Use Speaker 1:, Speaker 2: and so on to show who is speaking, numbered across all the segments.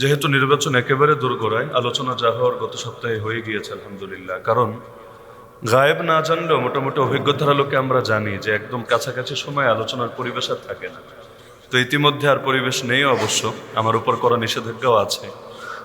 Speaker 1: যেহেতু নির্বাচন একেবারে দূর করায় আলোচনা যা হওয়ার গত সপ্তাহে হয়ে গিয়েছে, আলহামদুলিল্লাহ। কারণ গায়েব না জানলেও মোটামুটি অভিজ্ঞতার আলোকে আমরা জানি যে একদম কাছাকাছি সময় আলোচনার পরিবেশ আর থাকে না। তো ইতিমধ্যে আর পরিবেশ নেই অবশ্য, আমার উপর করা নিষেধাজ্ঞাও আছে।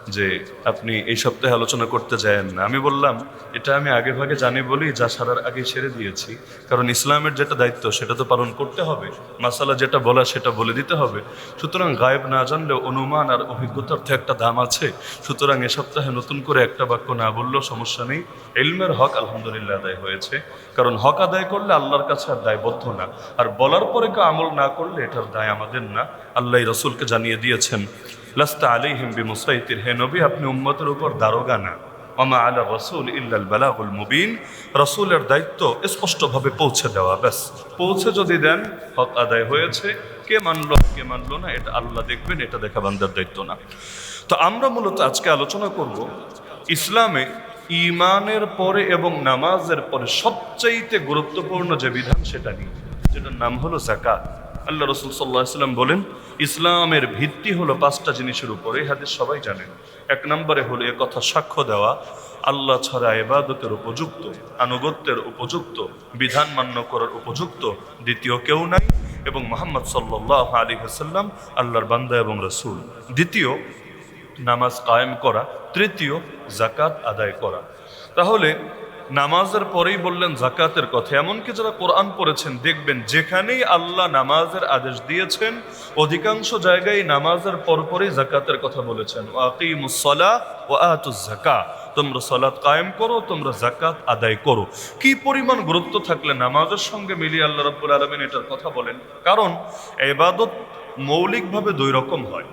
Speaker 1: যে আপনি এই সপ্তাহে আলোচনা করতে যায়েন না। আমি বললাম, এটা আমি আগে ভাগে জানি বলি, যা সারার আগে ছেড়ে দিয়েছি। কারণ ইসলামের যেটা দায়িত্ব, সেটা তো পালন করতে হবে। মাসালা যেটা বলা, সেটা বলে দিতে হবে। সুতরাং গায়েব না জানলেও অনুমান আর অভিজ্ঞতার তো একটা দাম আছে। সুতরাং এ সপ্তাহে নতুন করে একটা বাক্য না বললেও সমস্যা নেই। এলমের হক আলহামদুলিল্লাহ আদায় হয়েছে। কারণ হক আদায় করলে আল্লাহর কাছে আর দায়বদ্ধ না। আর বলার পরে কেউ আমল না করলে এটার দায় আমাদের না। আল্লাহ রসুলকে জানিয়ে দিয়েছেন লাস্তা আলাইহিম বিমুসাইতির, হে নবী, আপনি উম্মতের উপর দারোগা না ওমা আলা রসুল ইল্লাল বালাগুল মুবিন। রসুলের দায়িত্ব স্পষ্টভাবে পৌঁছে দেওয়া, ব্যাস। পৌঁছে যদি দেন, হক আদায় হয়েছে। কে মানলো কে মানলো না, এটা আল্লাহ দেখবেন, এটা দেখা বান্দার দায়িত্ব না। তো আমরা মূলত আজকে আলোচনা করব ইসলামে ইমানের পরে এবং নামাজের পরে সবচাইতে গুরুত্বপূর্ণ যে বিধান সেটা নিয়ে, যেটার নাম হলো জাকাত আল্লাহ রসুল সাল্লাহ ইসলাম বলেন, ইসলামের ভিত্তি হলো পাঁচটা জিনিসের উপরে হাদিস সবাই জানেন এক নম্বরে হলো এ কথা সাক্ষ্য দেওয়া, আল্লাহ ছাড়া এবাদতের উপযুক্ত, আনুগত্যের উপযুক্ত, বিধান মান্য করার উপযুক্ত, দ্বিতীয় কেউ নাই এবং মোহাম্মদ সাল্লাহ আলী হাসাল্লাম আল্লাহর বান্দা এবং রসুল। দ্বিতীয়, নামাজ কায়েম করা, তৃতীয় জাকাত আদায় করা। তাহলে নামাজের পরেই বললেন, জাকাতের কথা। এমনকি যারা কোরআন পড়েছেন, দেখবেন যেখানেই আল্লাহ নামাজের আদেশ দিয়েছেন, অধিকাংশ জায়গায় নামাজের পরপরই জাকাতের কথা বলেছেন। ওয়াকিমুসলা ও আতুজ জাকা তোমরা সলাৎ কায়েম করো, তোমরা জাকাত আদায় করো। কি পরিমাণ গুরুত্ব থাকলে নামাজের সঙ্গে মিলিয়ে আল্লাহ রব্বুল আলমিন এটার কথা বলেন? কারণ, এবাদত মৌলিকভাবে দুই রকম হয়।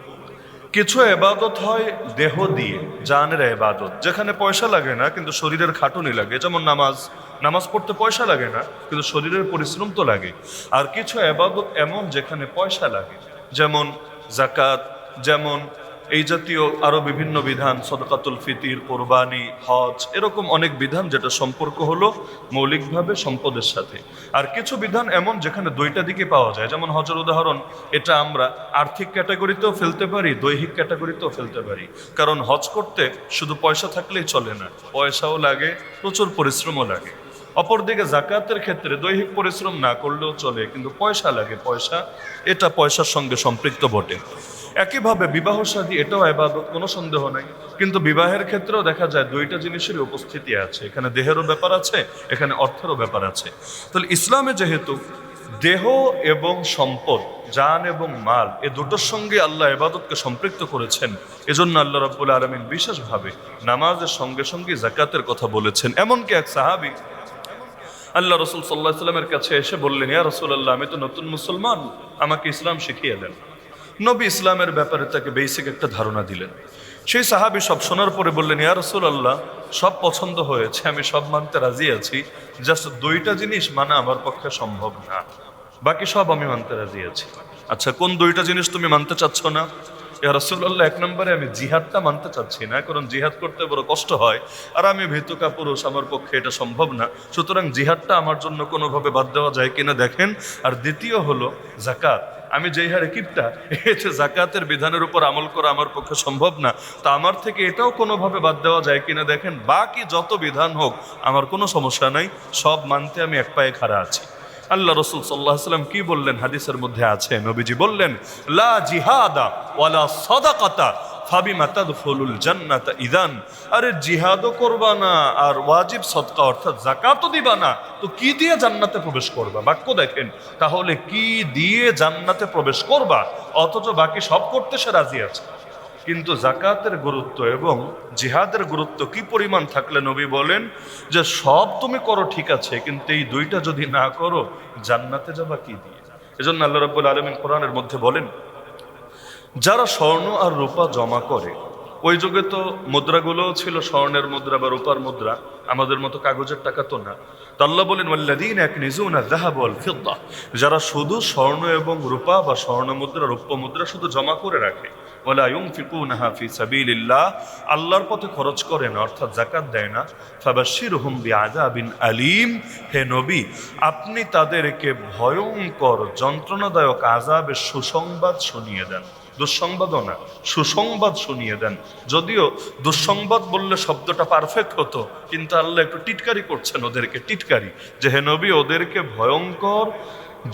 Speaker 1: কিছু এবাদত হয় দেহ দিয়ে, জানের এবাদত। যেখানে পয়সা লাগে না, কিন্তু শরীরের খাটুনি লাগে। যেমন নামাজ নামাজ পড়তে পয়সা লাগে না, কিন্তু শরীরের পরিশ্রম তো লাগে। আর কিছু এবাদত এমন যেখানে পয়সা লাগে। যেমন জাকাত, যেমন এই জাতীয় আরও বিভিন্ন বিধান, সদকাতুল ফিতির, কোরবানি, হজ, এরকম অনেক বিধান যেটা সম্পর্ক হলো মৌলিকভাবে সম্পদের সাথে। আর কিছু বিধান এমন যেখানে দুইটা দিকে পাওয়া যায়। যেমন হজের উদাহরণ, এটা আমরা আর্থিক ক্যাটাগরিতেও ফেলতে পারি, দৈহিক ক্যাটাগরিতেও ফেলতে পারি। কারণ হজ করতে শুধু পয়সা থাকলেই চলে না, পয়সাও লাগে, প্রচুর পরিশ্রমও লাগে। অপরদিকে জাকাতের ক্ষেত্রে দৈহিক পরিশ্রম না করলেও চলে, কিন্তু পয়সা লাগে, পয়সা, এটা পয়সার সঙ্গে সম্পৃক্ত বটে। একইভাবে বিবাহ সাদী এটাও এবাদত, কোনো সন্দেহ নাই। কিন্তু বিবাহের ক্ষেত্রেও দেখা যায় দুইটা জিনিসেরই উপস্থিতি আছে। এখানে দেহেরও ব্যাপার আছে, এখানে অর্থেরও ব্যাপার আছে। তাহলে ইসলামে যেহেতু দেহ এবং সম্পদ, জান এবং মাল, এ দুটোর সঙ্গে আল্লাহ এবাদতকে সম্পৃক্ত করেছেন। এজন্য আল্লাহ রব্বুল আলমিন বিশেষভাবে নামাজের সঙ্গে সঙ্গে জাকাতের কথা বলেছেন। এমনকি এক সাহাবি আল্লাহ রসুল সাল্লাহ সাল্লামের কাছে এসে বললেন, ইয়া রসুল আল্লাহ আমি তো নতুন মুসলমান, আমাকে ইসলাম শিখিয়ে দেন। নবী ইসলামের ব্যাপারে তাকে বেসিক একটা ধারণা দিলেন। সেই সাহাবি সব শোনার পরে বললেন, ইয়া রসুল আল্লাহ সব পছন্দ হয়েছে, আমি সব মানতে রাজি আছি জাস্ট দুইটা জিনিস মানা আমার পক্ষে সম্ভব না। বাকি সব আমি মানতে রাজি আছি। আচ্ছা কোন দুইটা জিনিস তুমি মানতে চাচ্ছ না? ইয়া রসুল্লাহ এক নম্বরে আমি জিহাদটা মানতে চাচ্ছি না, কারণ জিহাদ করতে বড় কষ্ট হয়, আর আমি ভীতুকা পুরুষ, আমার পক্ষে এটা সম্ভব না। সুতরাং জিহাদটা আমার জন্য কোনোভাবে বাদ দেওয়া যায় কিনা দেখেন। আর দ্বিতীয় হলো জাকাত আমি যেই হারে কিপটা এতে জাকাতের বিধানের উপর আমল করা আমার পক্ষে সম্ভব না। তা আমার থেকে এটাও কোনোভাবে বাদ দেওয়া যায় কিনা দেখেন, বাকি যত বিধান হোক, আমার কোনো সমস্যা নাই, সব মানতে আমি এক পায়ে খাড়া আছি। আল্লাহ রসুল সাল্লাহ সাল্লাম কি বললেন? হাদিসের মধ্যে আছে, নবীজি বললেন, লা জিহাদা ওয়ালা সদাকাতা ফলুল জান্নাত ইদান। আরে জিহাদও করবা না, আর ওয়াজিব অর্থাৎ জাকাতও দিবা না। তো দিয়ে জান্নাতে প্রবেশ করবা? বাক্য দেখেন, তাহলে কি দিয়ে জান্নাতে প্রবেশ করবা? অথচ বাকি সব করতে সে রাজি আছে। কিন্তু জাকাতের গুরুত্ব এবং জিহাদের গুরুত্ব কি পরিমাণ থাকলে নবী বলেন যে, সব তুমি করো, ঠিক আছে, কিন্তু এই দুইটা যদি না করো, জান্নাতে যাবা কি দিয়ে? এজন্য আল্লাহ রব্বুল আলমিন কোরআনের মধ্যে বলেন যারা স্বর্ণ আর রূপা জমা করে, ওই যুগে তো মুদ্রাগুলোও ছিল স্বর্ণের মুদ্রা বা রূপার মুদ্রা, আমাদের মতো কাগজের টাকা তো না। তাল্লা বলেন ওয়াল্লাদিন এক নিজুনা যাহাব ওয়াল ফিদ্দা যারা শুধু স্বর্ণ এবং রূপা বা স্বর্ণ মুদ্রা, রৌপ্য মুদ্রা শুধু জমা করে রাখে আল্লাহর পথে খরচ করে না, অর্থাৎ জাকাত দেয় না। ফাবাশশিরহুম বিআযাবিন আলিম হে নবী, আপনি তাদেরকে ভয়ঙ্কর, যন্ত্রণাদায়ক আযাবের সুসংবাদ শুনিয়ে দেন। দুঃসংবাদও না, সুসংবাদ শুনিয়ে দেন। যদিও দুঃসংবাদ বললে শব্দটা পারফেক্ট হতো, কিন্তু আল্লাহ একটু টিটকারি করছেন ওদেরকে, টিটকারি। যে হেনবি ওদেরকে ভয়ঙ্কর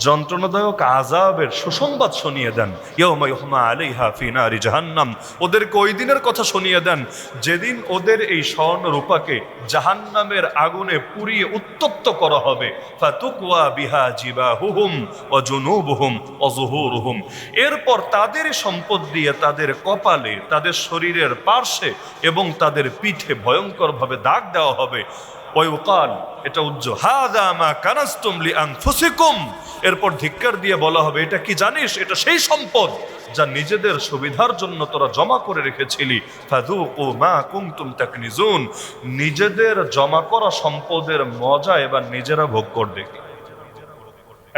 Speaker 1: যন্ত্রণাদায়ক আজাবের সুসংবাদ শুনিয়ে দেন। ইয়ৌমা ইয়ুহমা আলাইহা ফি নারি জাহান্নাম। ওদেরকে ওই দিনের কথা শুনিয়ে দেন, যেদিন ওদের এই স্বর্ণ রূপাকে জাহান্নামের আগুনে পুড়িয়ে উত্তপ্ত করা হবে। ফাতুকুয়া বিহা জিবা হুহুম ওয়া জুনুবুহুম ওয়া যুহুরুহুম এরপর তাদের সম্পদ দিয়ে তাদের কপালে, তাদের শরীরের পার্শ্বে এবং তাদের পিঠে ভয়ঙ্করভাবে দাগ দেওয়া হবে। ওয়ুকাল এটা উজ্জ হাদা মা কানাস্তুম আনফুসিকুম। এরপর ধিক্কার দিয়ে বলা হবে, এটা কি জানিস? এটা সেই সম্পদ যা নিজেদের সুবিধার জন্য তোরা জমা করে রেখেছিলি। ফাযুকু মা কুনতুম তাকনিজুন। নিজেদের জমা করা সম্পদের মজা এবার নিজেরা ভোগ করবে।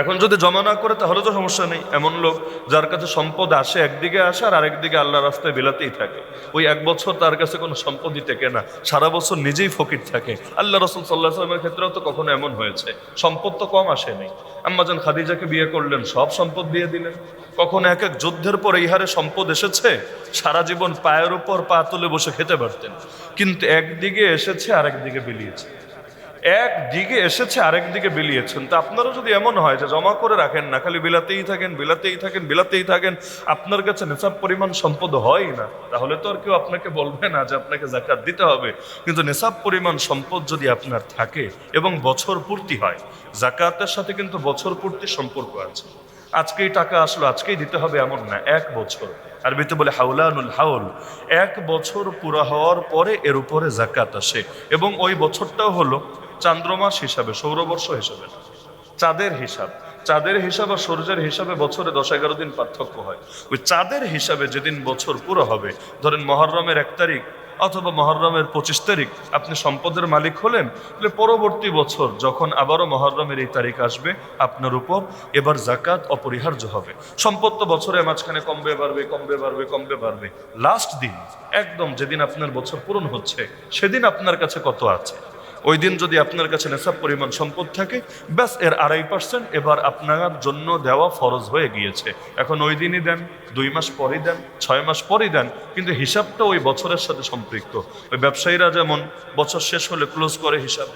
Speaker 1: এখন যদি জমা না করে, তাহলে তো সমস্যা নেই। এমন লোক যার কাছে সম্পদ আসে, একদিকে আসে আর আরেকদিকে আল্লাহ রাস্তায় বিলাতেই থাকে। ওই এক বছর তার কাছে কোনো সম্পদই টেকে না। সারা বছর নিজেই ফকির থাকে। আল্লাহ রসুল সাল্লাহ সাল্লামের ক্ষেত্রেও তো কখনো এমন হয়েছে। সম্পদ তো কম আসেনি আম্মাজান খাদিজাকে বিয়ে করলেন, সব সম্পদ দিয়ে দিলেন। কখনো এক এক যুদ্ধের পর এই হারে সম্পদ এসেছে? সারা জীবন পায়ের উপর পা তুলে বসে খেতে পারতেন। কিন্তু একদিকে এসেছে, আরেকদিকে বিলিয়েছে। একদিকে এসেছে, আরেক দিকে বিলিয়েছেন তা আপনারও যদি এমন হয় যে জমা করে রাখেন না, খালি বিলাতেই থাকেন বিলাতেই থাকেন বিলাতেই থাকেন, আপনার কাছে নেশাব পরিমাণ সম্পদ হয় না, তাহলে তো আর কেউ আপনাকে বলবে না যে আপনাকে জাকাত দিতে হবে। কিন্তু নেশাব পরিমাণ সম্পদ যদি আপনার থাকে এবং বছর পূর্তি হয়, জাকাতের সাথে কিন্তু বছর পূর্তির সম্পর্ক আছে। আজকেই টাকা আসলো, আজকেই দিতে হবে এমন না, এক বছর। আরবিতে বলে হাউলানুল হাউল এক বছর পুরা হওয়ার পরে এর উপরে জাকাত আসে। এবং ওই বছরটাও হলো চান্দ্রমাস হিসাবে, সৌরবর্ষ হিসাবে, চাঁদের হিসাব। চাঁদের হিসাব আর সূর্যের হিসাবে বছরে দশ এগারো দিন পার্থক্য হয়। ওই চাঁদের হিসাবে যেদিন বছর পুরো হবে, ধরেন মহরমের এক তারিখ অথবা মহরমের পঁচিশ তারিখ আপনি সম্পদের মালিক হলেন, তাহলে পরবর্তী বছর যখন আবারও মহরমের এই তারিখ আসবে, আপনার উপর এবার জাকাত অপরিহার্য হবে। সম্পদ তো বছরে মাঝখানে কমবে, বাড়বে কমবে বাড়বে কমবে, বাড়বে। লাস্ট দিন, একদম যেদিন আপনার বছর পূরণ হচ্ছে, সেদিন আপনার কাছে কত আছে? ওই দিন যদি আপনার কাছে নেশাব পরিমাণ সম্পদ থাকে, ব্যাস এর আড়াই পার্সেন্ট এবার আপনার জন্য দেওয়া ফরজ হয়ে গিয়েছে। এখন ওই দিনই দেন, দুই মাস পরেই দেন, ছয় মাস পরেই দেন, কিন্তু হিসাবটা ওই বছরের সাথে সম্পৃক্ত। ওই ব্যবসায়ীরা যেমন বছর শেষ হলে ক্লোজ করে হিসাব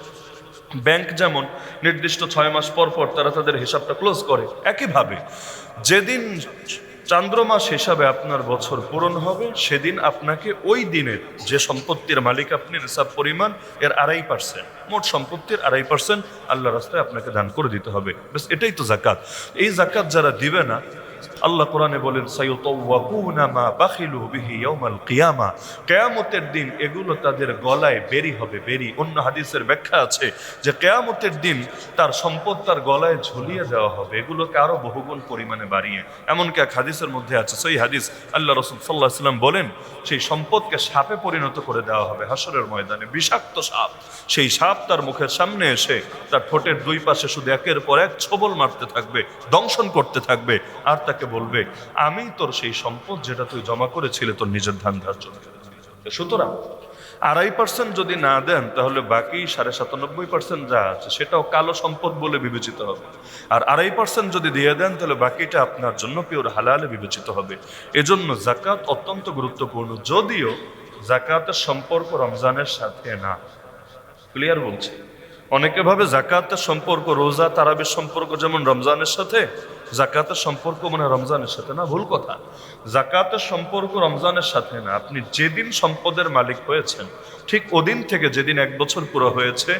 Speaker 1: ব্যাংক যেমন নির্দিষ্ট ছয় মাস পর পর তারা তাদের হিসাবটা ক্লোজ করে, একইভাবে যেদিন চান্দ্রমাস হিসাবে আপনার বছর পূরণ হবে, সেদিন আপনাকে ওই দিনের যে সম্পত্তির মালিক আপনি, রিসাব পরিমাণ, এর আড়াই পার্সেন্ট মোট সম্পত্তির আড়াই পার্সেন্ট আল্লাহ রাস্তায় আপনাকে দান করে দিতে হবে। বেশ এটাই তো জাকাত এই জাকাত যারা দিবে না আল্লাহ কোরআনে বলেন কিয়ামা। কিয়ামতের দিন এগুলো তাদের গলায় বেরি হবে, বেরি। অন্য হাদিসের ব্যাখ্যা আছে যে কেয়ামতের দিন তার সম্পদ তার গলায় ঝুলিয়ে দেওয়া হবে, এগুলোকে আরও বহুগুণ পরিমাণে বাড়িয়ে। এমনকি এক হাদিসের মধ্যে আছে সেই হাদিস। আল্লাহ রসুল সাল্লাহ সাল্লাম বলেন, সেই সম্পদকে সাপে পরিণত করে দেওয়া হবে হাসরের ময়দানে, বিষাক্ত সাপ। সেই সাপ তার মুখের সামনে এসে তার ঠোঁটের দুই পাশে শুধু একের পর এক ছবল মারতে থাকবে, দংশন করতে থাকবে, আর তাকে বলবে, আমি তোর সেই সম্পদ যেটা তুই জমা করেছিলে তোর নিজের ধান্দার জন্য। সুতরাং আড়াই পার্সেন্ট যদি না দেন, তাহলে বাকি সাড়ে সাতানব্বই পার্সেন্ট যা আছে, সেটাও কালো সম্পদ বলে বিবেচিত হবে। আর আড়াই পার্সেন্ট যদি দিয়ে দেন, তাহলে বাকিটা আপনার জন্য পিওর হালালে বিবেচিত হবে। এজন্য জাকাত অত্যন্ত গুরুত্বপূর্ণ, যদিও জাকাতের সম্পর্ক রমজানের সাথে না। ক্লিয়ার বলছি? অনেকে ভাবে জাকাতের সম্পর্ক, রোজা, তারাবির সম্পর্ক যেমন রমজানের সাথে জাকাতের সম্পর্ক মানে রমজানের সাথে না, ভুল কথা। জাকাতের সম্পর্ক রমজানের সাথে না। আপনি যেদিন সম্পদের মালিক হয়েছেন, ঠিক ওদিন থেকে যেদিন এক বছর পুরো হয়েছে,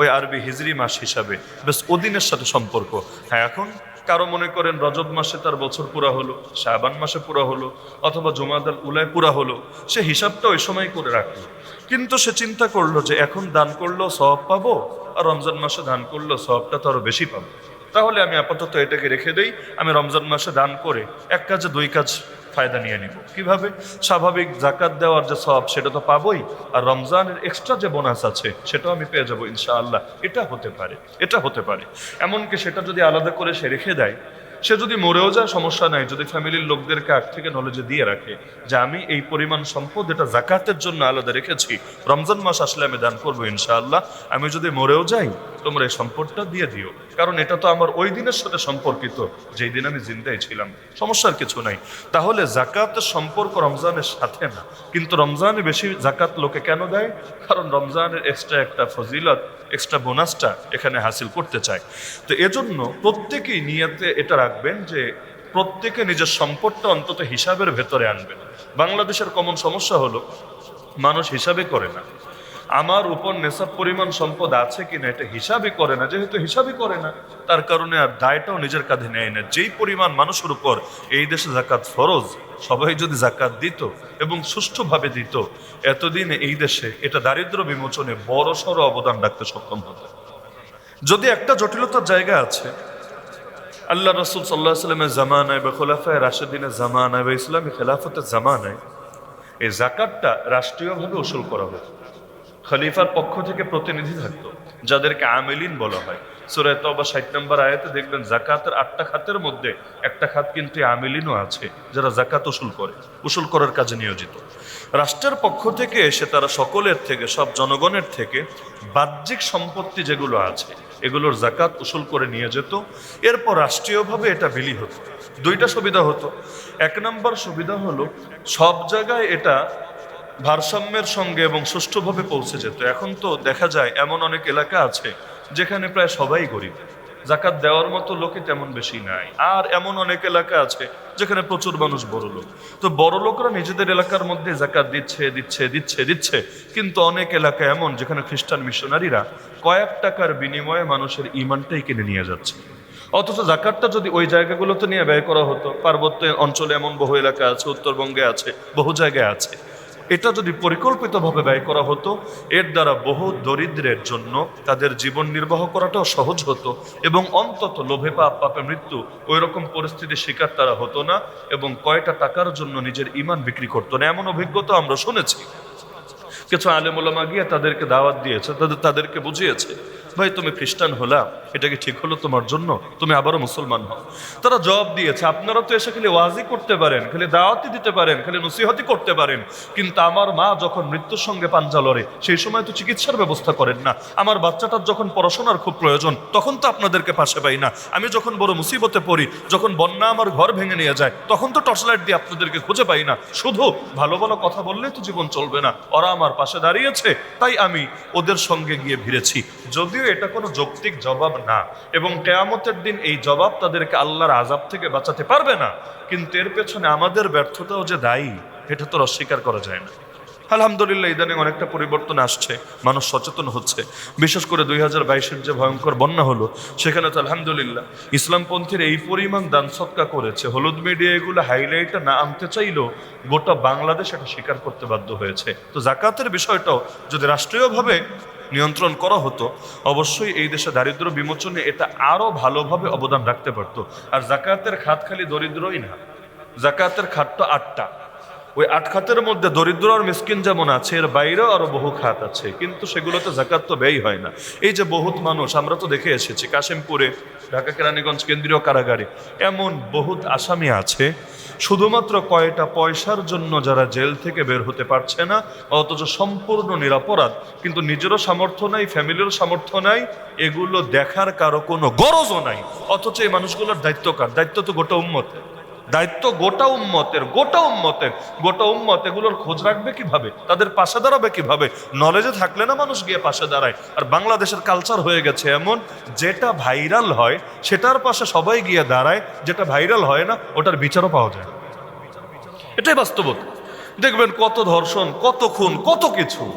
Speaker 1: ওই আরবি হিজরি মাস হিসাবে বেশ ওদিনের সাথে সম্পর্ক। হ্যাঁ এখন কারও মনে করেন রজব মাসে তার বছর পুরা হলো, শাবান মাসে পুরা হলো, অথবা জমাদাল উলায় পুরা হলো, সে হিসাবটা ওই সময় করে রাখল। কিন্তু সে চিন্তা করল যে এখন দান করলেও সব পাবো, আর রমজান মাসে দান করলেও সবটা তো আরও বেশি পাবো। তাহলে আমি আপাতত এটাকে রেখে দেই। আমি রমজান মাসে দান করে এক কাজে, দুই কাজ ফায়দা নিয়ে নিব। কীভাবে? স্বাভাবিক জাকাত দেওয়ার যে সব সেটা তো পাবই। আর রমজানের এক্সট্রা যে বোনাস আছে, সেটাও আমি পেয়ে যাব ইনশাআল্লাহ। এটা হতে পারে, এটা হতে পারে। এমনকি সেটা যদি আলাদা করে সে রেখে দেয় সে যদি মরেও যায়, সমস্যা নাই। যদি ফ্যামিলির লোকদেরকে আগ থেকে নলেজে দিয়ে রাখে যে আমি এই পরিমাণ সম্পদ এটা জাকাতের জন্য আলাদা রেখেছি, রমজান মাস আসলে আমি দান করব ইনশাআল্লাহ। আমি যদি মরেও যাই, তোমরা এই সম্পদটা দিয়ে দিও। কারণ এটা তো আমার ওই দিনের সাথে সম্পর্কিত, যেই দিন আমি জিন্দাই ছিলাম। সমস্যার কিছু নাই। তাহলে জাকাতের সম্পর্ক রমজানের সাথে না। কিন্তু রমজানে বেশি জাকাত লোকে কেন দেয়? কারণ রমজানের এক্সট্রা একটা ফজিলত এক্সট্রা বোনাসটা এখানে হাসিল করতে চায়। তো এজন্য প্রত্যেকেই নিয়তে এটা রাখবেন যে প্রত্যেকে নিজের সম্পদটা অন্তত হিসাবের ভেতরে আনবেন। বাংলাদেশের কমন সমস্যা হলো, মানুষ হিসাবে করে না। আমার উপর নেশাব পরিমাণ সম্পদ আছে কিনা এটা হিসাবই করে না, যেহেতু হিসাবই করে না, তার কারণে আর দায়টাও নিজের কাঁধে নেয় না। যেই পরিমাণ মানুষের উপর এই দেশে জাকাত ফরজ, সবাই যদি জাকাত দিত এবং সুষ্ঠুভাবে দিত, এতদিন এই দেশে এটা দারিদ্র বিমোচনে বড় সড় অবদান রাখতে সক্ষম হতো। যদি একটা জটিলতার জায়গা আছে, আল্লাহ রসুল সাল্লাহ সাল্লামের জামানায় বা খোলাফায় রাশেদিনের জামানায় বা ইসলামী খেলাফতের জামানায় এই জাকাতটা রাষ্ট্রীয়ভাবে উসুল করা হতো খলিফার পক্ষ থেকে প্রতিনিধি থাকতো, যাদেরকে আমেলিন বলা হয়। সুরায় তবা ষাট নম্বর আয়াতে দেখবেন জাকাতের আটটা খাতের মধ্যে একটা খাত কিন্তু আমেলিনও আছে, যারা জাকাত উসুল করে, উসুল করার কাজে নিয়োজিত। রাষ্ট্রের পক্ষ থেকে এসে তারা সকলের থেকে, সব জনগণের থেকে বাহ্যিক সম্পত্তি যেগুলো আছে, এগুলোর জাকাত উসুল করে নিয়ে যেত। এরপর রাষ্ট্রীয়ভাবে এটা বিলি হতো। দুইটা সুবিধা হতো। এক নম্বর সুবিধা হলো, সব জায়গায় এটা ভারসাম্যের সঙ্গে এবং সুষ্ঠুভাবে পৌঁছে যেত। এখন তো দেখা যায় এমন অনেক এলাকা আছে যেখানে প্রায় সবাই গরিব। জাকাত দেওয়ার মতো লোকে তেমন বেশি নাই। আর এমন অনেক এলাকা আছে যেখানে প্রচুর মানুষ বড় লোক। তো বড় লোকরা নিজেদের এলাকার মধ্যে জাকাত দিচ্ছে দিচ্ছে দিচ্ছে দিচ্ছে। কিন্তু অনেক এলাকা এমন যেখানে খ্রিস্টান মিশনারিরা কয়েক টাকার বিনিময়ে মানুষের ইমানটাই কিনে নিয়ে যাচ্ছে। অথচ জাকাতটা যদি ওই জায়গাগুলোতে নিয়ে ব্যয় করা হতো, পার্বত্য অঞ্চলে এমন বহু এলাকা আছে, উত্তরবঙ্গে আছে, বহু জায়গায় আছে। এটা যদি পরিকল্পিতভাবে ব্যয় করা হতো, এর দ্বারা বহু দরিদ্রের জন্য তাদের জীবন নির্বাহ করাটাও সহজ হতো এবং অন্তত লোভে পাপ, পাপে মৃত্যু ওই রকম পরিস্থিতির শিকার তারা হতো না এবং কয়টা টাকার জন্য নিজের ইমান বিক্রি করতো না, এমন অভিজ্ঞতা আমরা শুনেছি। কিছু আলেমুলামা গিয়ে তাদেরকে দাওয়াত দিয়েছে, তাদের তাদেরকে বুঝিয়েছে ভাই, তুমি খ্রিস্টান হলা, এটা কি ঠিক হলো তোমার জন্য? তুমি আবারও মুসলমান হও। তারা জবাব দিয়েছে, আপনারা তো এসে খালি ওয়াজি করতে পারেন, খালি দাওয়াতি দিতে পারেন, খালি নসিহতি করতে পারেন। কিন্তু আমার মা যখন মৃত্যুর সঙ্গে পাঞ্জা লড়ে, সেই সময় তো চিকিৎসার ব্যবস্থা করেন না। আমার বাচ্চাটার যখন পড়াশোনার খুব প্রয়োজন, তখন তো আপনাদেরকে পাশে পাই না। আমি যখন বড় মুসিবতে পড়ি, যখন বন্যা আমার ঘর ভেঙে নিয়ে যায়, তখন তো টর্চ লাইট দিয়ে আপনাদেরকে খুঁজে পাই না। শুধু ভালো ভালো কথা বললেই তো জীবন চলবে না। ওরা আমার পাশে দাঁড়িয়েছে, তাই আমি ওদের সঙ্গে গিয়ে ভিড়েছি। যদিও এটা কোনো যৌক্তিক জবাব না। এবং কেয়ামতের দিন এই জবাব তাদেরকে আল্লাহর আজাব থেকে বাঁচাতে পারবে না। কিন্তু এর পেছনে আমাদের ব্যর্থতাও যে দায়ী, এটা তো অস্বীকার করা যায় না। আলহামদুলিল্লাহ, ইদানিং অনেকটা পরিবর্তন আসছে। মানুষ সচেতন হচ্ছে। বিশেষ করে দুই হাজার বাইশের যে ভয়ঙ্কর বন্যা হলো, সেখানে তো আলহামদুলিল্লাহ, ইসলামপন্থীর এই পরিমাণ দান সৎকা করেছে। হলুদ মিডিয়া এগুলো হাইলাইটে না আনতে চাইলেও গোটা বাংলাদেশ এটা স্বীকার করতে বাধ্য হয়েছে। তো জাকাতের বিষয়টাও যদি রাষ্ট্রীয়ভাবে নিয়ন্ত্রণ করা হতো, অবশ্যই এই দেশে দারিদ্র বিমোচনে এটা আরও ভালোভাবে অবদান রাখতে পারতো। আর জাকাতের খাত খালি দরিদ্রই না। জাকাতের খাতটা আটটা। ওই আট খাতের মধ্যে দরিদ্র আর মিসকিন যেমন আছে, এর বাইরেও আরও বহু খাত আছে। কিন্তু সেগুলোতে জাকাত তো ব্যয় হয় না। এই যে বহুত মানুষ, আমরা তো দেখে এসেছি, কাশিমপুরে, ঢাকা, কেরানীগঞ্জ কেন্দ্রীয় কারাগারে এমন বহুত আসামি আছে, শুধুমাত্র কয়টা পয়সার জন্য যারা জেল থেকে বের হতে পারছে না, অথচ সম্পূর্ণ নিরাপরাধ, কিন্তু নিজেরও সামর্থ্য নাই, ফ্যামিলিরও সামর্থ্য নাই, এগুলো দেখার কারও কোনো গরজও নাই। অথচ এই মানুষগুলোর দায়িত্ব কার? দায়িত্ব তো গোটা উম্মতের। দায়িত্ব গোটা উম্মতের গোটা উম্মতের, গোটা উম্মত এগুলোর খোঁজ রাখবে কীভাবে? তাদের পাশে দাঁড়াবে কীভাবে? নলেজে থাকলে না মানুষ গিয়ে পাশে দাঁড়ায়? আর বাংলাদেশের কালচার হয়ে গেছে এমন, যেটা ভাইরাল হয়, সেটার পাশে সবাই গিয়ে দাঁড়ায়, যেটা ভাইরাল হয় না, ওটার বিচারও পাওয়া যায়। এটাই বাস্তবতা। দেখবেন কত ধর্ষণ, কত খুন, কত কিছু।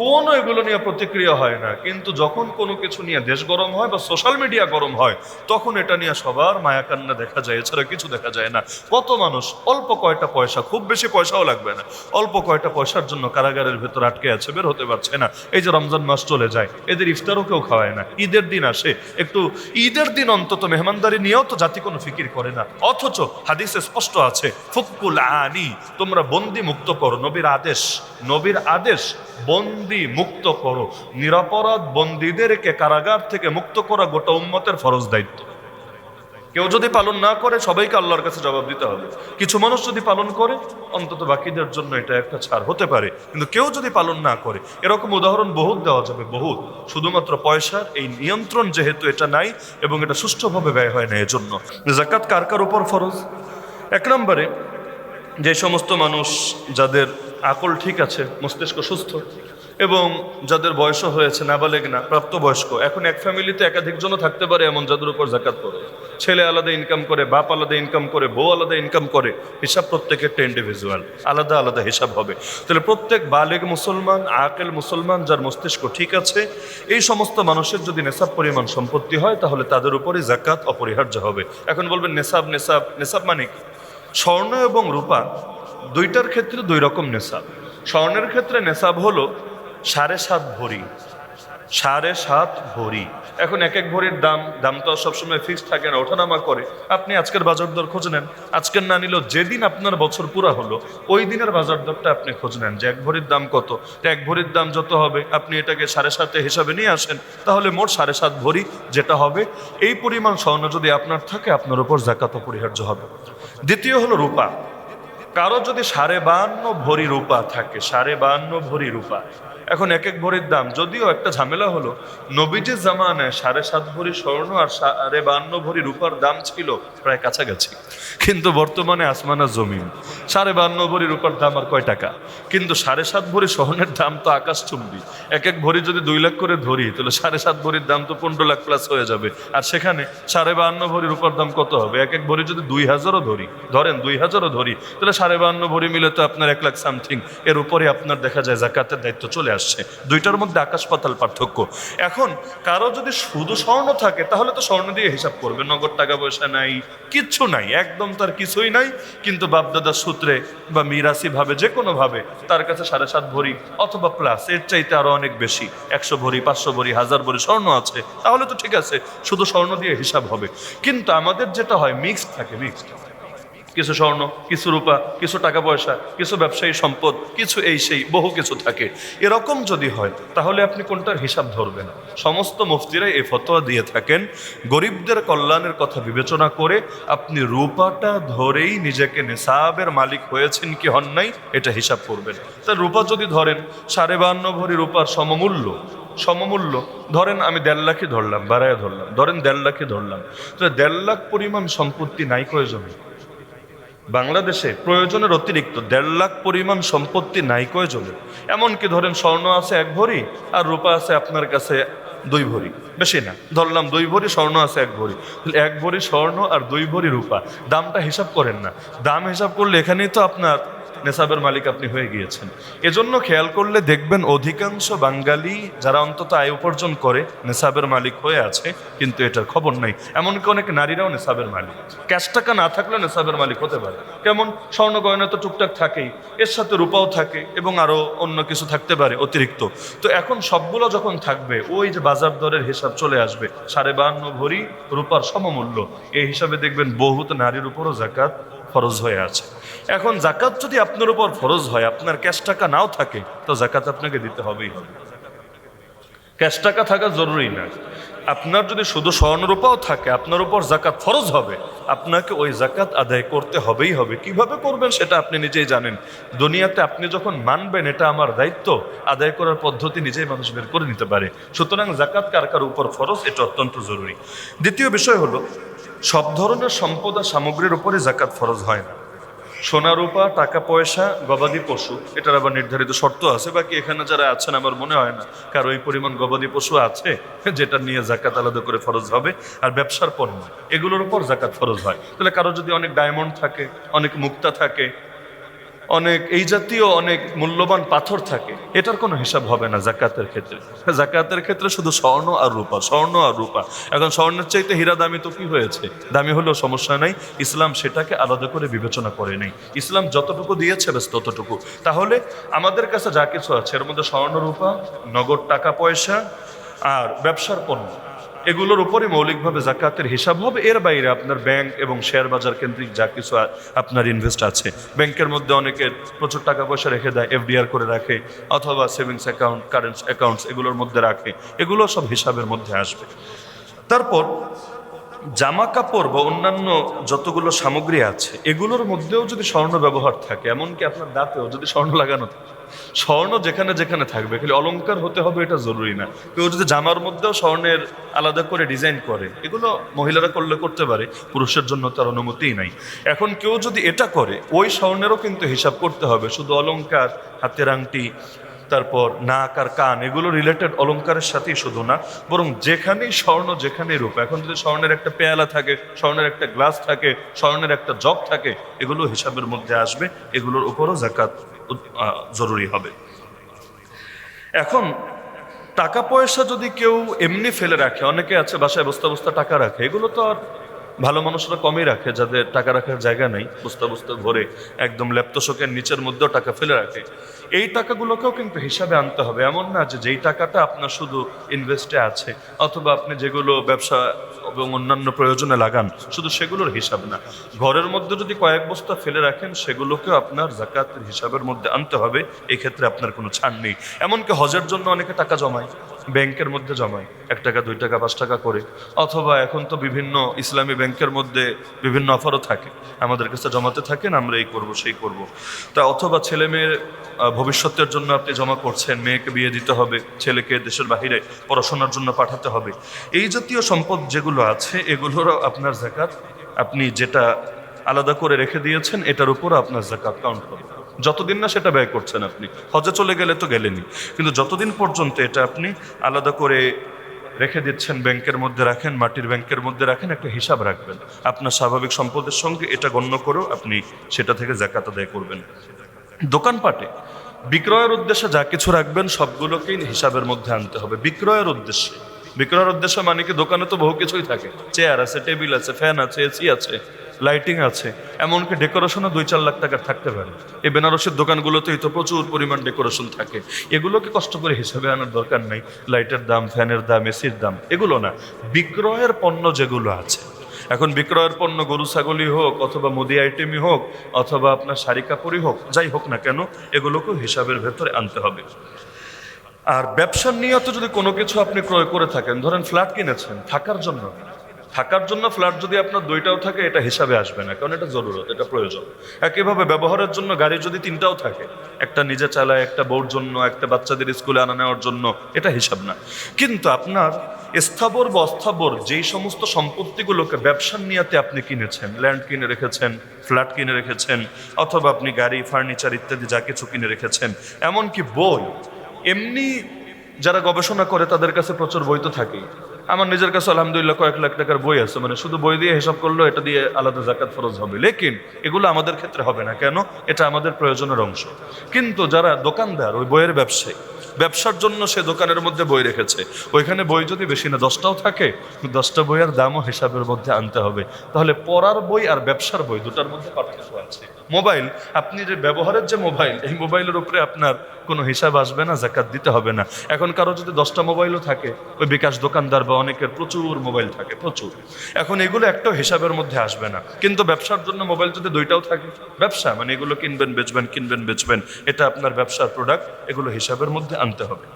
Speaker 1: কোনো এগুলো নিয়ে প্রতিক্রিয়া হয় না। কিন্তু যখন কোনো কিছু নিয়ে দেশ গরম হয় বা সোশ্যাল মিডিয়া গরম হয়, তখন এটা নিয়ে সবার মায়াকান্না দেখা যায়। এছাড়া কিছু দেখা যায় না। কত মানুষ, অল্প কয়টা পয়সা, খুব বেশি পয়সাও লাগবে না। অল্প কয়টা পয়সার জন্য কারাগারের ভেতর আটকে আছে, বের হতে পারছে না। এই যে রমজান মাস চলে যায়, এদের ইফতারও কেউ খাওয়ায় না। ঈদের দিন আসে, একটু ঈদের দিন অন্তত মেহমানদারি নিয়েও তো জাতি কোনো ফিকির করে না। অথচ হাদিসে স্পষ্ট আছে ফুকুল আনি তোমরা বন্দি মুক্ত করো, নবীর আদেশ। নবীর আদেশ, বন্দি মুক্ত করো। নিরাপরাধ বন্দীদেরকে কারাগার থেকে মুক্ত করা গোটা উম্মতের ফরজ দায়িত্ব। কেউ যদি পালন না করে, সবাইকে আল্লাহর কাছে জবাব দিতে হবে। কিছু মানুষ যদি পালন করে, অন্তত বাকিদের জন্য এটা একটা ছাড় হতে পারে। কিন্তু কেউ যদি পালন না করে, এরকম উদাহরণ বহুত দেওয়া যাবে, বহুত। শুধুমাত্র পয়সার এই নিয়ন্ত্রণ যেহেতু এটা নাই এবং এটা সুষ্ঠুভাবে ব্যয় হয় না এজন্য। জাকাত কার কার উপর ফরজ? এক নম্বরে, যে সমস্ত মানুষ যাদের আকল ঠিক আছে, মস্তিষ্ক সুস্থ এবং যাদের বয়সও হয়েছে নাবালেগ না, প্রাপ্তবয়স্ক, এখন এক ফ্যামিলিতে একাধিক জনও থাকতে পারে এমন যাদের উপর জাকাত পড়ে। ছেলে আলাদা ইনকাম করে, বাপ আলাদা ইনকাম করে, বউ আলাদা ইনকাম করে, হিসাব প্রত্যেকের ইন্ডিভিজুয়াল আলাদা আলাদা হিসাব হবে। তাহলে প্রত্যেক বালেগ মুসলমান, আকেল মুসলমান, যার মস্তিষ্ক ঠিক আছে, এই সমস্ত মানুষের যদি নেশাব পরিমাণ সম্পত্তি হয়, তাহলে তাদের উপরে জাকাত অপরিহার্য হবে। এখন বলবেন নেশাব নেশাব নেশাব মানে কি? স্বর্ণ এবং রূপা, দুইটার ক্ষেত্রে দুই রকম নেশাব। স্বর্ণের ক্ষেত্রে নেশাব হলো সাড়ে সাত ভরি। সাড়ে সাত ভরি। এখন এক এক ভরির দাম দাম তো সবসময় ফিক্সড থাকে না, ওঠানামা করে। আপনি আজকের বাজার দর খোঁজ নেন। আজকের না নিলেও যেদিন আপনার বছর পুরা হলো, ওই দিনের বাজার দরটা আপনি খোঁজ নেন যে এক ভরির দাম কত। এক ভরির দাম যত হবে, আপনি এটাকে সাড়ে সাতে হিসাবে নিয়ে আসেন, তাহলে মোট সাড়ে সাত ভরি যেটা হবে, এই পরিমাণ স্বর্ণ যদি আপনার থাকে, আপনার উপর জাকাত অপরিহার্য হবে। দ্বিতীয় হলো রূপা। কারও যদি সাড়ে বাহান্ন ভরি রূপা থাকে, সাড়ে বাহান্ন ভরি রূপা, এখন এক এক ভরির দাম, যদিও একটা ঝামেলা হলো, নবীজির জামানায় সাড়ে সাত ভরি স্বর্ণ আর সাড়ে বাহান্ন ভরি রূপার দাম ছিল প্রায় কাছাকাছি। কিন্তু বর্তমানে আসমানা জমিন, সাড়ে বাহান্ন ভরি রূপার দাম আর কয় টাকা? কিন্তু সাড়ে সাত ভরি স্বর্ণের দাম তো আকাশচুম্বী। এক এক ভরি যদি দুই লাখ করে ধরি, তাহলে সাড়ে সাত ভরির দাম তো পনেরো লাখ প্লাস হয়ে যাবে। আর সেখানে সাড়ে বাহান্ন ভরি রূপার দাম কত হবে? এক এক ভরি যদি দুই হাজারও ধরি, ধরেন দুই হাজারও ধরি, তাহলে সাড়ে বান্ন ভরি মিলে তো আপনার এক লাখ সামথিং এর উপরে আপনার দেখা যায় জাকাতের দায়িত্ব চলে আসছে। দুইটার মধ্যে আকাশ পাতাল পার্থক্য। এখন কারও যদি শুধু স্বর্ণ থাকে, তাহলে তো স্বর্ণ দিয়ে হিসাব করবে। নগদ টাকা পয়সা নাই, কিচ্ছু নাই। একদম তার কিছুই নাই। কিন্তু বাপদাদার সূত্রে বা মিরাসি ভাবে, যে কোনো ভাবে, তার কাছে সাড়ে সাত ভরি অথবা প্লাস এর চাইতে আরও অনেক বেশি। একশো ভরি, পাঁচশো ভরি, হাজার ভরি স্বর্ণ আছে। তাহলে তো ঠিক আছে, শুধু স্বর্ণ দিয়ে হিসাব হবে। কিন্তু আমাদের যেটা হয় মিক্সড থাকে মিক্সড কিছু স্বর্ণ, কিছু রূপা, কিছু টাকা পয়সা, কিছু ব্যবসায়ী সম্পদ, কিছু এই সেই, বহু কিছু থাকে। এরকম যদি হয়, তাহলে আপনি কোনটার হিসাব ধরবেন? সমস্ত মুফতিরাই এই ফতোয়া দিয়ে থাকেন, গরিবদের কল্যাণের কথা বিবেচনা করে আপনি রূপাটা ধরেই নিজেকে নেশাবের মালিক হয়েছেন কি হন নাই, এটা হিসাব করবেন। তা রূপা যদি ধরেন, সাড়ে বান্ন ভরি রূপার সমমূল্য সমমূল্য, ধরেন আমি দেড় লাখই ধরলাম, বাড়ায় ধরলাম, ধরেন দেড় লাখই ধরলাম, তো দেড় লাখ পরিমাণ সম্পত্তি নাই কয়জনে বাংলাদেশে প্রয়োজনের অতিরিক্ত দেড় লাখ পরিমাণ সম্পত্তি নাই কয়জনের? এমনকি ধরেন স্বর্ণ আছে এক ভরি আর রূপা আছে আপনার কাছে দুই ভরি। বেশি না, ধরলাম দুই ভরি স্বর্ণ আছে এক ভরি। এক ভরি স্বর্ণ আর দুই ভরি রূপা, দামটা হিসাব করেন না। দাম হিসাব করলে এখানেই তো আপনার নেশাবের মালিক আপনি হয়ে গিয়েছেন। এজন্য খেয়াল করলে দেখবেন অধিকাংশ বাঙালি যারা অন্তত আয় উপার্জন করে নেশাবের মালিক হয়ে আছে, কিন্তু এটার খবর নাই। এমনকি অনেক নারীরাও নেশাবের মালিক। ক্যাশ টাকা না থাকলেও নেশাবের মালিক হতে পারে। কেমন? স্বর্ণ গয়না তো টুকটাক থাকেই, এর সাথে রূপাও থাকে এবং আরও অন্য কিছু থাকতে পারে অতিরিক্ত। তো এখন সবগুলো যখন থাকবে, ওই যে বাজার দরের হিসাব চলে আসবে। সাড়ে বাহান্ন ভরি রূপার সমমূল্য। এই হিসাবে দেখবেন বহুত নারীর উপরও জাকাত ফরজ হয়ে আছে। এখন জাকাত যদি আপনার উপর ফরজ হয়, আপনার ক্যাশ টাকা নাও থাকে, তো জাকাত আপনাকে দিতে হবেই। হবে ক্যাশ টাকা থাকা জরুরি না। আপনার যদি শুধু স্বর্ণরূপাও থাকে, আপনার উপর জাকাত ফরজ হবে, আপনাকে ওই জাকাত আদায় করতে হবেই হবে। কীভাবে করবেন সেটা আপনি নিজেই জানেন। দুনিয়াতে আপনি যখন মানবেন, এটা আমার দায়িত্ব, আদায় করার পদ্ধতি নিজেই মানুষ বের করে নিতে পারে। সুতরাং জাকাত কার কার উপর ফরজ, এটা অত্যন্ত জরুরি। দ্বিতীয় বিষয় হলো, সব ধরনের সম্পদ আর সামগ্রীর উপরে জাকাত ফরজ হয় না। সোনা রূপা টাকা পয়সা গবাদি পশু, এটার আবার নির্ধারিত শর্ত আছে, বাকি এখানে যারা আছেন আমার মনে হয় না, কারও ওই পরিমাণ গবাদি পশু আছে, যেটা নিয়ে জাকাত আলাদা করে ফরজ হবে, আর ব্যবসার পণ্য, এগুলোর উপর জাকাত ফরজ হয়। তাহলে কারও যদি অনেক ডায়মন্ড থাকে, অনেক মুক্তা থাকে অনেক, এই জাতীয় অনেক মূল্যবান পাথর থাকে। এটার কোনো হিসাব হবে না জাকাতের ক্ষেত্রে। জাকাতের ক্ষেত্রে শুধু স্বর্ণ আর রূপা, স্বর্ণ আর রূপা। এখন স্বর্ণের চাইতে হীরা দামি তো কি হয়েছে? দামি হলেও সমস্যা নাই। ইসলাম সেটাকে আলাদা করে বিবেচনা করে নেই। ইসলাম যতটুকু দিয়েছে বেশ ততটুকু। তাহলে আমাদের কাছে যা কিছু আছে, এর মধ্যে স্বর্ণ, রূপা, নগদ টাকা পয়সা আর ব্যবসার পণ্য। এগুলোর উপরে মৌলিকভাবে জাকাতের হিসাব হবে। এর বাইরে আপনার ব্যাংক এবং শেয়ার বাজার কেন্দ্রিক যা কিছু আপনার ইনভেস্ট আছে। ব্যাংকের মধ্যে অনেকে প্রচুর টাকা পয়সা রেখে দেয় এফডিআর করে রাখে, অথবা সেভিংস অ্যাকাউন্ট কারেন্ট অ্যাকাউন্টস এগুলোর মধ্যে রাখে। এগুলো সব হিসাবের মধ্যে আসবে। তারপর জামা কাপড় বা অন্যান্য যতগুলো সামগ্রী আছে, এগুলোর মধ্যেও যদি স্বর্ণ ব্যবহার থাকে, এমনকি আপনার দাঁতেও যদি স্বর্ণ লাগানো থাকে, স্বর্ণ যেখানে যেখানে থাকবে, খালি অলংকার হতে হবে এটা জরুরি না। কেউ যদি জামার মধ্যেও স্বর্ণের আলাদা করে ডিজাইন করে, এগুলো মহিলারা করলে করতে পারে, পুরুষের জন্য তার অনুমতিই নাই। এখন কেউ যদি এটা করে, ওই স্বর্ণেরও কিন্তু হিসাব করতে হবে, শুধু অলংকার, হাতের আংটি তারপর নাক আর কান, এগুলো রিলেটেড অলংকারের সাথেই শুধু না, বরং যেখানেই স্বর্ণ, যেখানেই রূপ, এখন যদি স্বর্ণের একটা পেয়ালা থাকে, স্বর্ণের একটা গ্লাস থাকে, স্বর্ণের একটা জগ থাকে, এগুলো হিসাবের মধ্যে আসবে, এগুলোর উপরও জাকাত জরুরি হবে। এখন, টাকা পয়সা যদি কেউ এমনি ফেলে রাখে, অনেকে আছে বাসায় বস্তা বস্তা টাকা রাখে, এগুলো তো আর ভালো মানুষরা কমই রাখে, যাদের টাকা রাখার জায়গা নেই, বস্তা বস্তা ভরে একদম ল্যাপতোষকের নিচের মধ্যেও টাকা ফেলে রাখে। এই টাকাগুলোকেও কিন্তু হিসাবে আনতে হবে। এমন না যে যেই টাকাটা আপনার শুধু ইনভেস্টে আছে, অথবা আপনি যেগুলো ব্যবসা এবং অন্যান্য প্রয়োজনে লাগান, শুধু সেগুলোর হিসাব না। ঘরের মধ্যে যদি কয়েক বস্তা ফেলে রাখেন, সেগুলোকেও আপনার জাকাতের হিসাবের মধ্যে আনতে হবে। এক্ষেত্রে আপনার কোনো ছাড় নেই। এমনকি হজের জন্য অনেকে টাকা জমায়। ব্যাংকের মধ্যে জমায়। এক টাকা, দুই টাকা, পাঁচ টাকা করে। অথবা এখন তো বিভিন্ন ইসলামী ব্যাংকের মধ্যে বিভিন্ন অফারও থাকে। আমাদের কাছে জমাতে থাকেন, আমরা এই করব, সেই করব। তা অথবা ছেলে মেয়ের ভবিষ্যতের জন্য আপনি জমা করছেন, মেয়েকে বিয়ে দিতে হবে, ছেলেকে দেশের বাহিরে পড়াশোনার জন্য পাঠাতে হবে। এই জাতীয় সম্পদ যেগুলো আছে এগুলোরও আপনার জাকাত আপনি যেটা আলাদা করে রেখে দিয়েছেন, এটার উপরও আপনার জাকাত কাউন্ট হবে যতদিন না সেটা ব্যয় করছেন আপনি। হজে চলে গেলে তো গেলেনই। কিন্তু যতদিন পর্যন্ত এটা আপনি আলাদা করে রেখে দিচ্ছেন, ব্যাংকের মধ্যে রাখেন, মাটির ব্যাংকের মধ্যে রাখেন, একটা হিসাব রাখবেন। আপনার স্বাভাবিক সম্পদের সঙ্গে এটা গণ্য করেও আপনি সেটা থেকে জাকাত আদায় করবেন। দোকানপাটে বিক্রয়ের উদ্দেশ্যে যা কিছু রাখবেন, সবগুলোকেই হিসাবের মধ্যে আনতে হবে। বিক্রয়ের উদ্দেশ্যে। বিক্রয়ের উদ্দেশ্যে মানে কি? দোকানে তো বহু কিছুই থাকে। চেয়ার আছে, টেবিল আছে, ফ্যান আছে, এসি আছে। লাইটিং আছে, এমনকি ডেকোরেশনও দুই চার লাখ টাকার থাকতে পারে। এই বেনারসের দোকানগুলোতেই তো প্রচুর পরিমাণ ডেকোরেশন থাকে। এগুলোকে কষ্ট করে হিসাবে আনার দরকার নাই। লাইটের দাম, ফ্যানের দাম, এসির দাম, এগুলো না। বিক্রয়ের পণ্য যেগুলো আছে। এখন বিক্রয়ের পণ্য গরু, ছাগলই হোক, অথবা মুদি আইটেমই হোক, অথবা আপনার শাড়ি কাপড়ই হোক, যাই হোক না কেন, এগুলোকেও হিসাবের ভেতরে আনতে হবে। আর ব্যবসার নিয়ত যদি কোনো কিছু আপনি ক্রয় করে থাকেন, ধরেন ফ্ল্যাট কিনেছেন, থাকার জন্য থাকার জন্য ফ্ল্যাট যদি আপনার দুইটাও থাকে, এটা হিসাবে আসবে না, কারণ এটা জরুরত, এটা প্রয়োজন। একইভাবে ব্যবহারের জন্য গাড়ি যদি তিনটাও থাকে, একটা নিজে চালায়, একটা বউর জন্য, একটা বাচ্চাদের স্কুলে আনা নেওয়ার জন্য, এটা হিসাব না। কিন্তু আপনার স্থাবর বা অস্থাবর যেই সমস্ত সম্পত্তিগুলোকে ব্যবসার নিয়াতে আপনি কিনেছেন ল্যান্ড কিনে রেখেছেন ফ্ল্যাট কিনে রেখেছেন, অথবা আপনি গাড়ি ফার্নিচার ইত্যাদি যা কিছু কিনে রেখেছেন, এমনকি বই, এমনি যারা গবেষণা করে তাদের কাছে প্রচুর বই তো থাকেই। আমার নিজের কাছে আলহামদুলিল্লাহ কয়েক লাখ টাকার বই আছে। মানে শুধু বই দিয়ে হিসাব করলেও এটা দিয়ে আলাদা জাকাত ফরজ হবে। লেকিন এগুলো আমাদের ক্ষেত্রে হবে না। কেন? এটা আমাদের প্রয়োজনের অংশ। কিন্তু যারা দোকানদার, ওই বইয়ের ব্যবসায়ী, ব্যবসার জন্য সে দোকানের মধ্যে বই রেখেছে। ওইখানে বই যদি বেশি না, দশটাও থাকে, দশটা বইয়ের দামও হিসাবের মধ্যে আনতে হবে। তাহলে পড়ার বই আর ব্যবসার বই দুটার মধ্যে পার্থক্য আছে। মোবাইল, আপনি যে ব্যবহারের যে মোবাইল, এই মোবাইলের উপরে আপনার কোনো হিসাব আসবে না, জাকাত দিতে হবে না। এখন কারও যদি দশটা মোবাইলও থাকে, ওই বিকাশ দোকানদার বা অনেকের প্রচুর মোবাইল থাকে, প্রচুর। এখন এগুলো একটাও হিসাবের মধ্যে আসবে না। কিন্তু ব্যবসার জন্য মোবাইল যদি দুইটাও থাকে, ব্যবসা মানে এগুলো কিনবেন, বেচবেন কিনবেন, বেচবেন, এটা আপনার ব্যবসার প্রোডাক্ট এগুলো হিসাবের মধ্যে আনতে হবে।